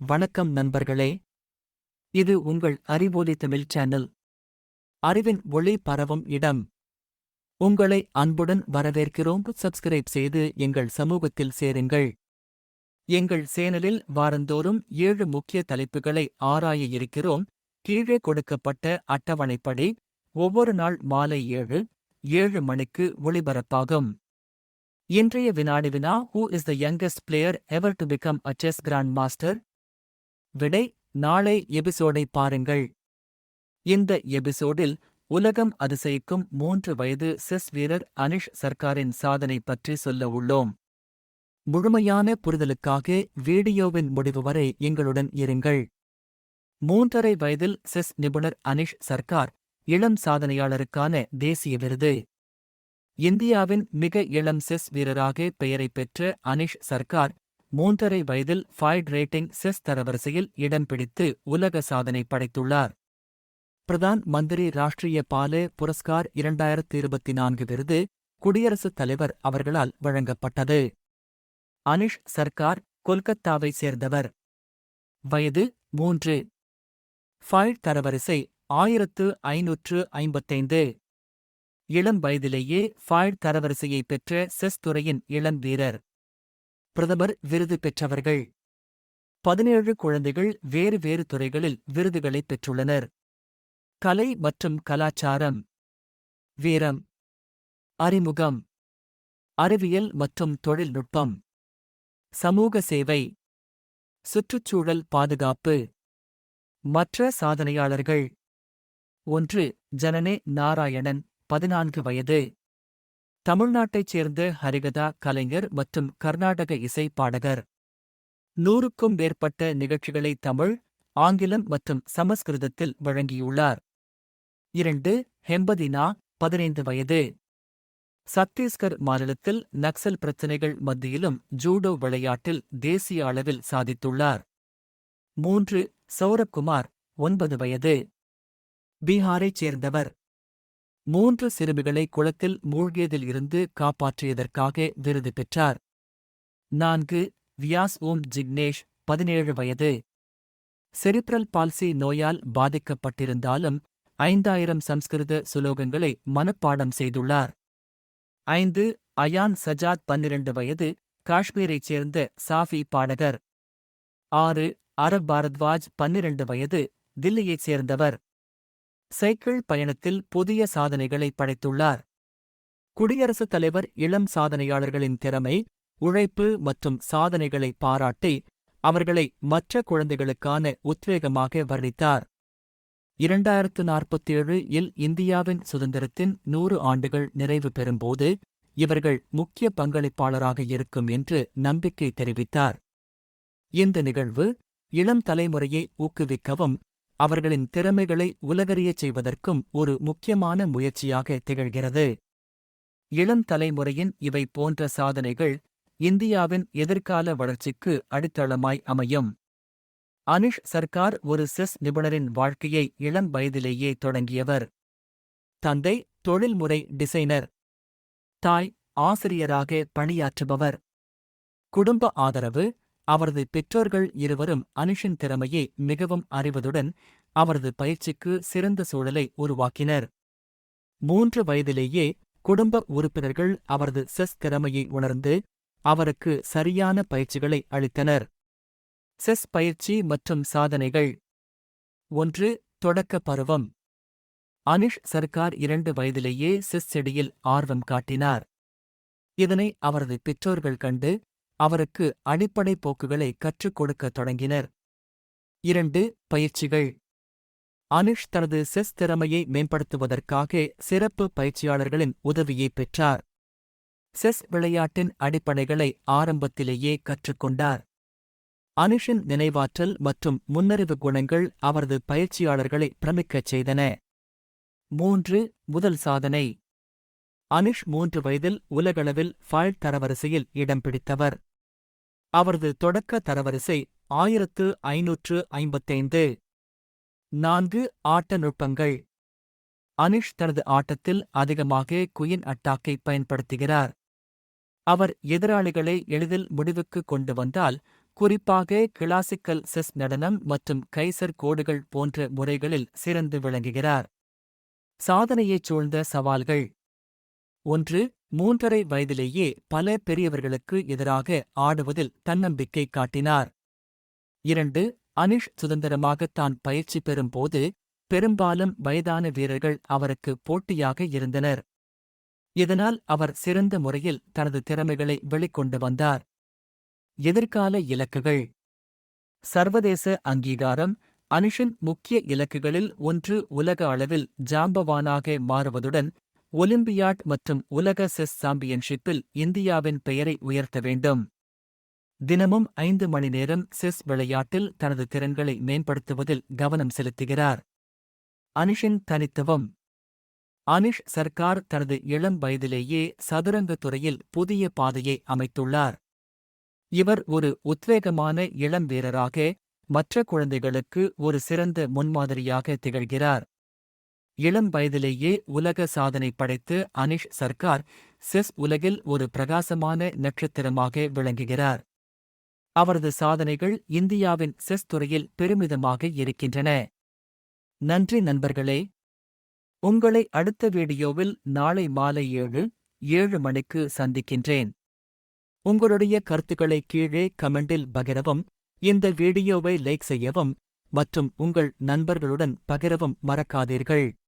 வணக்கம் நண்பர்களே. இது உங்கள் அறிவொலி தமிழ் சேனல். அறிவின் ஒளி பரவும் இடம். உங்களை அன்புடன் வரவேற்கிறோம். சப்ஸ்கிரைப் செய்து எங்கள் சமூகத்தில் சேருங்கள். எங்கள் சேனலில் வாரந்தோறும் ஏழு முக்கிய தலைப்புகளை ஆராய இருக்கிறோம். கீழே கொடுக்கப்பட்ட அட்டவணைப்படி ஒவ்வொரு நாள் மாலை ஏழு ஏழு மணிக்கு ஒளிபரப்பாகும். இன்றைய வினாடி வினா who is the youngest player ever to become a chess grandmaster விடை நாளை எபிசோடை பாருங்கள். இந்த எபிசோடில் உலகம் அதிசயிக்கும் மூன்று வயது செஸ் வீரர் அனிஷ் சர்க்காரின் சாதனை பற்றி சொல்ல உள்ளோம். முழுமையான புரிதலுக்காக வீடியோவின் முடிவு வரை எங்களுடன் இருங்கள். மூன்றரை வயதில் செஸ் நிபுணர் அனிஷ் சர்க்கார் இளம் சாதனையாளருக்கான தேசிய விருது. இந்தியாவின் மிக இளம் செஸ் வீரராக பெயரைப் பெற்ற அனிஷ் சர்க்கார் மூன்றரை வயதில் ஃபைட் ரேட்டிங் செஸ் தரவரிசையில் இடம் பிடித்து உலக சாதனை படைத்துள்ளார். பிரதான் மந்திரி ராஷ்டிரிய பாலே புரஸ்கார் இரண்டாயிரத்து இருபத்தி நான்கு விருது குடியரசுத் தலைவர் அவர்களால் வழங்கப்பட்டது. அனிஷ் சர்க்கார் கொல்கத்தாவை சேர்ந்தவர். வயது மூன்று. ஃபைட் தரவரிசை ஆயிரத்து ஐநூற்று ஐம்பத்தைந்து. இளம் வயதிலேயே ஃபைட் தரவரிசையை பெற்ற செஸ் துறையின் இளம் வீரர். பிரதமர் விருது பெற்றவர்கள். பதினேழு குழந்தைகள் வேறு வேறு துறைகளில் விருதுகளைப் பெற்றுள்ளனர். கலை மற்றும் கலாச்சாரம். வீரம். அறிமுகம். அறிவியல் மற்றும் தொழில்நுட்பம். சமூக சேவை. சுற்றுச்சூழல் பாதுகாப்பு. மற்ற சாதனையாளர்கள். ஒன்று ஜனனே நாராயணன் பதினான்கு வயது. தமிழ்நாட்டைச் சேர்ந்த ஹரிகதா கலைஞர் மற்றும் கர்நாடக இசை பாடகர். நூறுக்கும் மேற்பட்ட நிகழ்ச்சிகளை தமிழ் ஆங்கிலம் மற்றும் சமஸ்கிருதத்தில் வழங்கியுள்ளார். இரண்டு ஹெம்பதினா பதினைந்து வயது. சத்தீஸ்கர் மாநிலத்தில் நக்சல் பிரச்சினைகள் மத்தியிலும் ஜூடோ விளையாட்டில் தேசிய அளவில் சாதித்துள்ளார். மூன்று சௌரவ்குமார் ஒன்பது வயது. பீகாரைச் சேர்ந்தவர். மூன்று சிறுமிகளை குளத்தில் மூழ்கியதில் இருந்து காப்பாற்றியதற்காக விருது பெற்றார். நான்கு வியாஸ் ஓம் ஜிக்னேஷ் பதினேழு வயது. செரிப்ரல் பால்சி நோயால் பாதிக்கப்பட்டிருந்தாலும் ஐந்தாயிரம் சம்ஸ்கிருத சுலோகங்களை மனப்பாடம் செய்துள்ளார். ஐந்து அயான் சஜாத் பன்னிரண்டு வயது காஷ்மீரைச் சேர்ந்த சாஃபி பாடகர். ஆறு அரப் பாரத்வாஜ் பன்னிரண்டு வயது தில்லியைச் சேர்ந்தவர். சைக்கிள் பயணத்தில் புதிய சாதனைகளை படைத்துள்ளார். குடியரசுத் தலைவர் இளம் சாதனையாளர்களின் திறமை உழைப்பு மற்றும் சாதனைகளை பாராட்டி அவர்களை மற்ற குழந்தைகளுக்கான உத்வேகமாக வர்ணித்தார். இரண்டாயிரத்து நாற்பத்தேழு இல் இந்தியாவின் சுதந்திரத்தின் நூறு ஆண்டுகள் நிறைவு பெறும்போது இவர்கள் முக்கிய பங்களிப்பாளராக இருக்கும் என்று நம்பிக்கை தெரிவித்தார். இந்த நிகழ்வு இளம் தலைமுறையை ஊக்குவிக்கவும் அவர்களின் திறமைகளை உலகறியச் செய்வதற்கும் ஒரு முக்கியமான முயற்சியாக திகழ்கிறது. இளம் தலைமுறையின் இவை போன்ற சாதனைகள் இந்தியாவின் எதிர்கால வளர்ச்சிக்கு அடித்தளமாய் அமையும். அனிஷ் சர்க்கார் ஒரு செஸ் நிபுணரின் வாழ்க்கையை இளம் வயதிலேயே தொடங்கியவர். தந்தை தொழில்முறை டிசைனர். தாய் ஆசிரியராக பணியாற்றுபவர். குடும்ப ஆதரவு அவரது பெற்றோர்கள் இருவரும் அனிஷின் திறமையை மிகவும் அறிவதுடன் அவரது பயிற்சிக்கு சிறந்த சூழலை உருவாக்கினர். மூன்று வயதிலேயே குடும்ப உறுப்பினர்கள் அவரது செஸ் திறமையை உணர்ந்து அவருக்கு சரியான பயிற்சிகளை அளித்தனர். செஸ் பயிற்சி மற்றும் சாதனைகள். ஒன்று தொடக்க பருவம். அனிஷ் சர்க்கார் இரண்டு வயதிலேயே செஸ் செடியில் ஆர்வம் காட்டினார். இதனை அவரது பெற்றோர்கள் கண்டு அவருக்கு அடிப்படை போக்குகளை கற்றுக் கொடுக்கத் தொடங்கினர். இரண்டு பயிற்சிகள். அனிஷ் தனது செஸ் திறமையை மேம்படுத்துவதற்காக சிறப்பு பயிற்சியாளர்களின் உதவியை பெற்றார். செஸ் விளையாட்டின் அடிப்படைகளை ஆரம்பத்திலேயே கற்றுக்கொண்டார் அனிஷின் நினைவாற்றல் மற்றும் முன்னறிவு குணங்கள் அவரது பயிற்சியாளர்களை பிரமிக்கச் செய்தன. மூன்று முதல் சாதனை. அனிஷ் மூன்று வயதில் உலகளவில் ஃபைல் தரவரிசையில் இடம் பிடித்தவர். அவரது தொடக்க தரவரிசை ஆயிரத்து ஐநூற்று ஐம்பத்தைந்து. நான்கு ஆட்ட நுட்பங்கள். அனிஷ் தனது ஆட்டத்தில் அதிகமாக குயின் அட்டாக்கை பயன்படுத்துகிறார். அவர் எதிராளிகளை எளிதில் முடிவுக்கு கொண்டு வந்தால் குறிப்பாக கிளாசிக்கல் செஸ் நடனம் மற்றும் கைசர் கோடுகள் போன்ற முறைகளில் சிறந்து விளங்குகிறார். சாதனையைச் சூழ்ந்த சவால்கள். ஒன்று மூன்றரை வயதிலேயே பல பெரியவர்களுக்கு எதிராக ஆடுவதில் தன்னம்பிக்கை காட்டினார். இரண்டு அனிஷ் சுதந்திரமாக தான் பயிற்சி பெறும்போது பெரும்பாலும் வயதான வீரர்கள் அவருக்கு போட்டியாக இருந்தனர். இதனால் அவர் சிறந்த முறையில் தனது திறமைகளை வெளிக்கொண்டு வந்தார். எதிர்கால இலக்குகள். சர்வதேச அங்கீகாரம் அனிஷின் முக்கிய இலக்குகளில் ஒன்று உலக அளவில் ஜாம்பவானாக மாறுவதுடன் ஒலிம்பியாட் மற்றும் உலக செஸ் சாம்பியன்ஷிப்பில் இந்தியாவின் பெயரை உயர்த்த வேண்டும். தினமும் ஐந்து மணி நேரம் செஸ் விளையாட்டில் தனது திறன்களை மேம்படுத்துவதில் கவனம் செலுத்துகிறார். அனிஷின் தனித்துவம். அனிஷ் சர்க்கார் தனது இளம் வயதிலேயே சதுரங்கத் துறையில் புதிய பாதையை அமைத்துள்ளார். இவர் ஒரு உத்வேகமான இளம் வீரராக மற்ற குழந்தைகளுக்கு ஒரு சிறந்த முன்மாதிரியாக திகழ்கிறார். இளம் வயதிலேயே உலக சாதனை படைத்து அனிஷ் சர்க்கார் செஸ் உலகில் ஒரு பிரகாசமான நட்சத்திரமாக விளங்குகிறார். அவரது சாதனைகள் இந்தியாவின் செஸ் துறையில் பெருமிதமாக இருக்கின்றன. நன்றி நண்பர்களே. உங்களை அடுத்த வீடியோவில் நாளை மாலை ஏழு ஏழு மணிக்கு சந்திக்கின்றேன். உங்களுடைய கருத்துக்களை கீழே கமெண்டில் பகிரவும் இந்த வீடியோவை லைக் செய்யவும் மற்றும் உங்கள் நண்பர்களுடன் பகிரவும் மறக்காதீர்கள்.